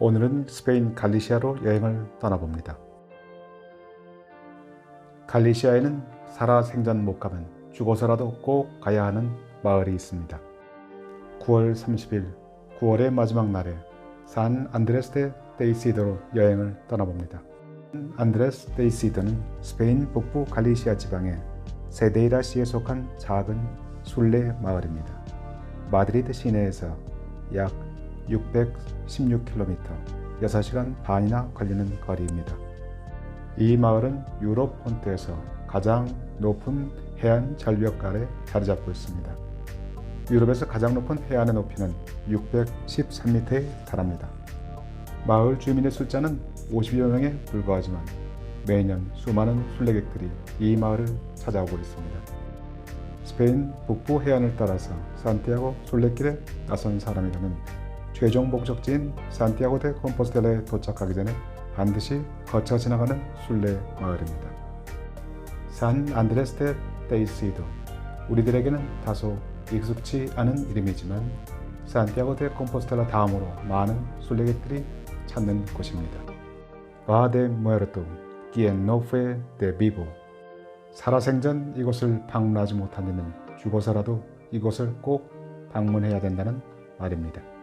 오늘은 스페인 갈리시아로 여행을 떠나봅니다. 갈리시아에는 살아 생전 못 가면 죽어서라도 꼭 가야 하는 마을이 있습니다. 9월 30일, 9월의 마지막 날에 산 안드레스 데 데이시도로 여행을 떠나봅니다. 안드레스 데이시도는 스페인 북부 갈리시아 지방의 세데이라 시에 속한 작은 순례 마을입니다. 마드리드 시내에서 약 616km, 6시간 반이나 걸리는 거리입니다. 이 마을은 유럽 본토에서 가장 높은 해안 절벽 아래 자리 잡고 있습니다. 유럽에서 가장 높은 해안의 높이는 613m에 달합니다. 마을 주민의 숫자는 50여 명에 불과하지만 매년 수많은 순례객들이 이 마을을 찾아오고 있습니다. 스페인 북부 해안을 따라서 산티아고 순례길에 나선 사람이라면 최종 목적지인 산티아고 데 콤포스텔라에 도착하기 전에 반드시 거쳐 지나가는 순례 마을입니다. 산 안드레스 데 데이시도 우리들에게는 다소 익숙치 않은 이름이지만 산티아고 데 콤포스텔라 다음으로 많은 순례객들이 찾는 곳입니다. 바데 무에르토 fue de vivo 살아생전 이곳을 방문하지 못한 이는 죽어서라도 이곳을 꼭 방문해야 된다는 말입니다.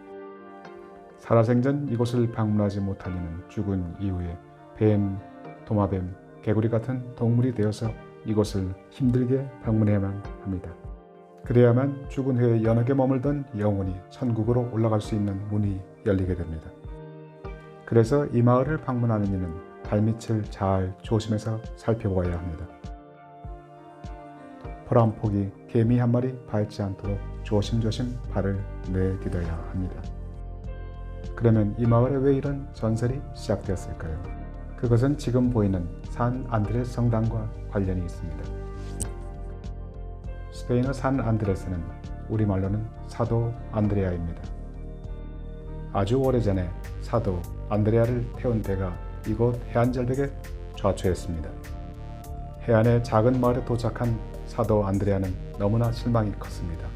살아생전 이곳을 방문하지 못한 이는 죽은 이후에 뱀, 도마뱀, 개구리 같은 동물이 되어서 이곳을 힘들게 방문해야만 합니다. 그래야만 죽은 후에 연하게 머물던 영혼이 천국으로 올라갈 수 있는 문이 열리게 됩니다. 그래서 이 마을을 방문하는 이는 발밑을 잘 조심해서 살펴보아야 합니다. 풀한 폭이 개미 한 마리 밟지 않도록 조심조심 발을 내딛어야 합니다. 그러면 이 마을에 왜 이런 전설이 시작되었을까요? 그것은 지금 보이는 산 안드레스 성당과 관련이 있습니다. 스페인어 산 안드레스는 우리말로는 사도 안드레아입니다. 아주 오래전에 사도 안드레아를 태운 배가 이곳 해안절벽에 좌초했습니다. 해안의 작은 마을에 도착한 사도 안드레아는 너무나 실망이 컸습니다.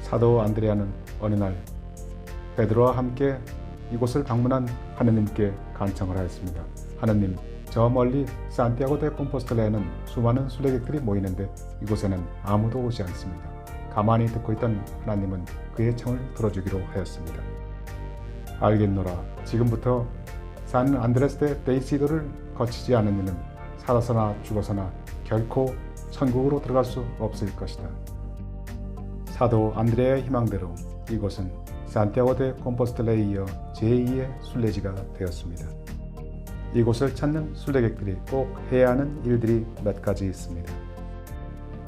사도 안드레아는 어느 날 베드로와 함께 이곳을 방문한 하느님께 간청을 하였습니다. 하느님, 저 멀리 산티아고 데 콤포스텔라에는 수많은 순례객들이 모이는데 이곳에는 아무도 오지 않습니다. 가만히 듣고 있던 하나님은 그의 청을 들어주기로 하였습니다. 알겠노라. 지금부터 산 안드레스 데 데이시도를 거치지 않은 이는 살아서나 죽어서나 결코 천국으로 들어갈 수 없을 것이다. 사도 안드레의 희망대로 이곳은 산티아고 데 콤포스텔라에 이어 제2의 순례지가 되었습니다. 이곳을 찾는 순례객들이 꼭 해야 하는 일들이 몇 가지 있습니다.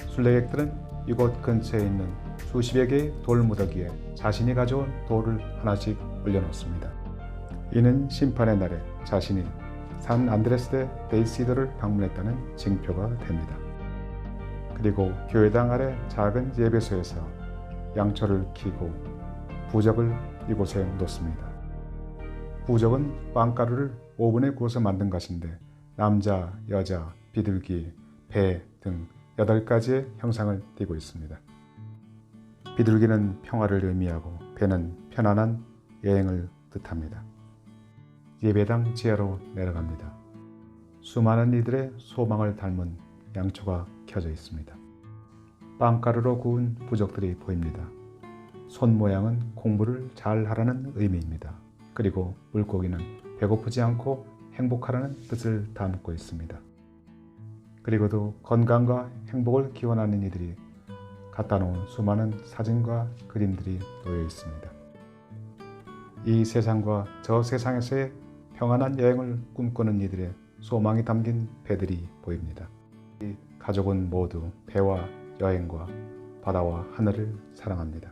순례객들은 이곳 근처에 있는 수십여 개의 돌무더기에 자신이 가져온 돌을 하나씩 올려놓습니다. 이는 심판의 날에 자신이 산 안드레스 데 데이시드를 방문했다는 징표가 됩니다. 그리고 교회당 아래 작은 예배소에서 양초를 키고 부적을 이곳에 놓습니다. 부적은 빵가루를 오븐에 구워서 만든 것인데 남자, 여자, 비둘기, 배 등 8가지의 형상을 띠고 있습니다. 비둘기는 평화를 의미하고 배는 편안한 여행을 뜻합니다. 예배당 지하로 내려갑니다. 수많은 이들의 소망을 닮은 양초가 켜져 있습니다. 빵가루로 구운 부적들이 보입니다. 손 모양은 공부를 잘 하라는 의미입니다. 그리고 물고기는 배고프지 않고 행복하라는 뜻을 담고 있습니다. 그리고도 건강과 행복을 기원하는 이들이 갖다 놓은 수많은 사진과 그림들이 놓여 있습니다. 이 세상과 저 세상에서의 평안한 여행을 꿈꾸는 이들의 소망이 담긴 배들이 보입니다. 이 가족은 모두 배와 여행과 바다와 하늘을 사랑합니다.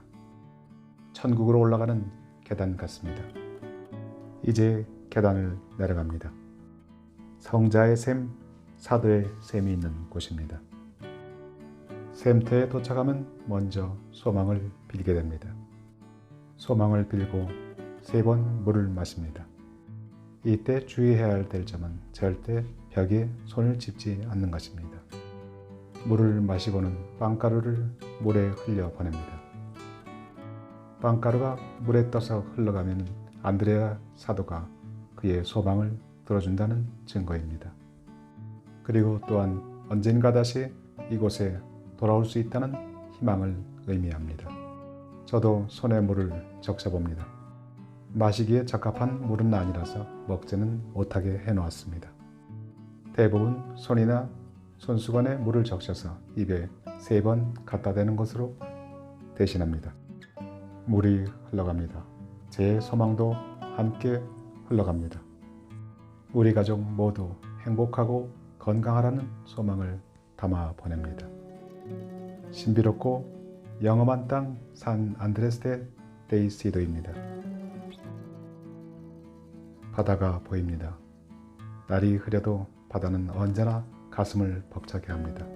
천국으로 올라가는 계단 같습니다. 이제 계단을 내려갑니다. 성자의 샘, 사도의 샘이 있는 곳입니다. 샘터에 도착하면 먼저 소망을 빌게 됩니다. 소망을 빌고 세 번 물을 마십니다. 이때 주의해야 할 점은 절대 벽에 손을 짚지 않는 것입니다. 물을 마시고는 빵가루를 물에 흘려 보냅니다. 빵가루가 물에 떠서 흘러가면 안드레아 사도가 그의 소망을 들어준다는 증거입니다. 그리고 또한 언젠가 다시 이곳에 돌아올 수 있다는 희망을 의미합니다. 저도 손에 물을 적셔봅니다. 마시기에 적합한 물은 아니라서 먹지는 못하게 해놓았습니다. 대부분 손이나 손수건에 물을 적셔서 입에 세 번 갖다 대는 것으로 대신합니다. 물이 흘러갑니다. 제 소망도 함께 흘러갑니다. 우리 가족 모두 행복하고 건강하라는 소망을 담아 보냅니다. 신비롭고 영험한 땅 산 안드레스테 데이시도입니다. 바다가 보입니다. 날이 흐려도 바다는 언제나 가슴을 벅차게 합니다.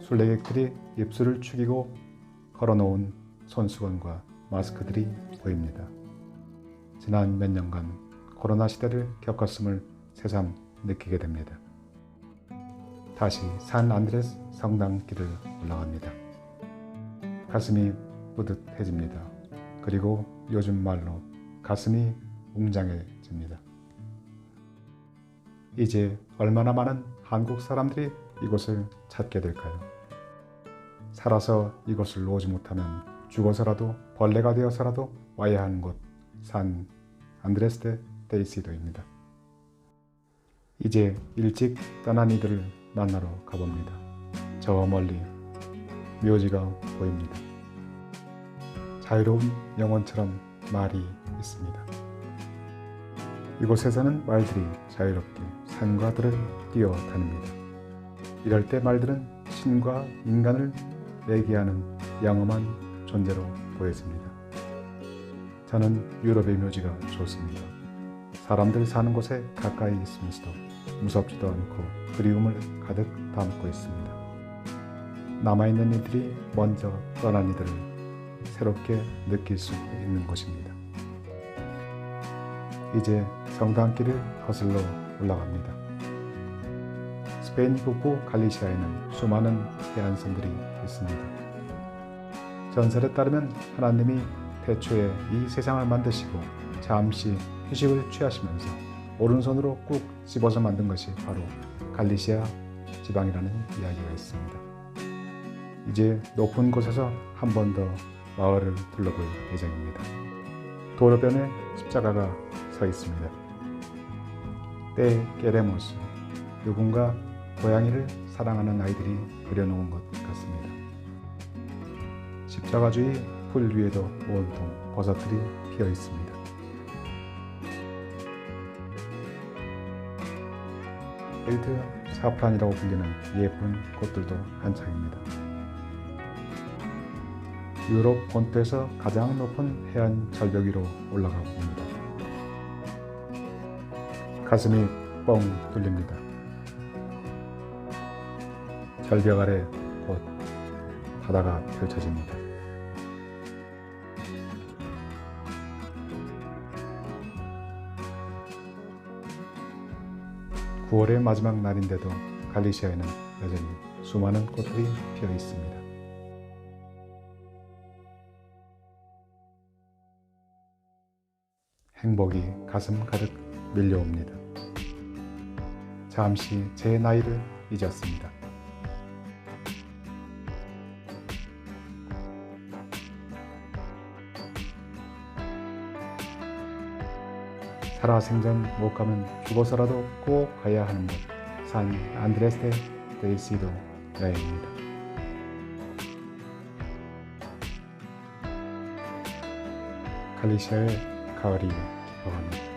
순례객들이 입술을 축이고 걸어놓은 손수건과 마스크들이 보입니다. 지난 몇 년간 코로나 시대를 겪었음을 새삼 느끼게 됩니다. 다시 산 안드레스 성당 길을 올라갑니다. 가슴이 뿌듯해집니다. 그리고 요즘 말로 가슴이 웅장해집니다. 이제 얼마나 많은 한국 사람들이 이곳을 찾게 될까요? 살아서 이곳을 오지 못하면 죽어서라도 벌레가 되어서라도 와야 하는 곳 산 안드레스테 데이시도입니다. 이제 일찍 떠난 이들을 만나러 가봅니다. 저 멀리 묘지가 보입니다. 자유로운 영혼처럼 말이 있습니다. 이곳에서는 말들이 자유롭게 산과 들을 뛰어다닙니다. 이럴 때 말들은 신과 인간을 매개하는 영험한 존재로 보여집니다. 저는 유럽의 묘지가 좋습니다. 사람들 사는 곳에 가까이 있으면서도 무섭지도 않고 그리움을 가득 담고 있습니다. 남아있는 이들이 먼저 떠난 이들을 새롭게 느낄 수 있는 곳입니다. 이제 성당길을 거슬러 올라갑니다. 스페인 북부 갈리시아에는 수많은 해안선들이 있습니다. 전설에 따르면 하나님이 태초에 이 세상을 만드시고 잠시 휴식을 취하시면서 오른손으로 꾹 집어서 만든 것이 바로 갈리시아 지방이라는 이야기가 있습니다. 이제 높은 곳에서 한 번 더 마을을 둘러볼 예정입니다. 도로변에 십자가가 서 있습니다. 때 깨레모스 누군가 고양이를 사랑하는 아이들이 그려놓은 것 같습니다. 십자가 주위 풀 위에도 온통 버섯들이 피어 있습니다. 일드 사프란이라고 불리는 예쁜 꽃들도 한창입니다. 유럽 본토에서 가장 높은 해안 절벽 위로 올라가 봅니다. 가슴이 뻥 뚫립니다. 절벽 아래 곧 바다가 펼쳐집니다. (9월의) 마지막 날인데도 갈리시아에는 여전히 수많은 꽃들이 피어 있습니다. 행복이 가슴 가득 밀려옵니다. 잠시 제 나이를 잊었습니다. 살아생전 못 가면 죽어서라도 꼭 가야 하는 곳, 산 안드레스테 데이시도 여행입니다. 갈리시아의 가을이 깊어갑니다.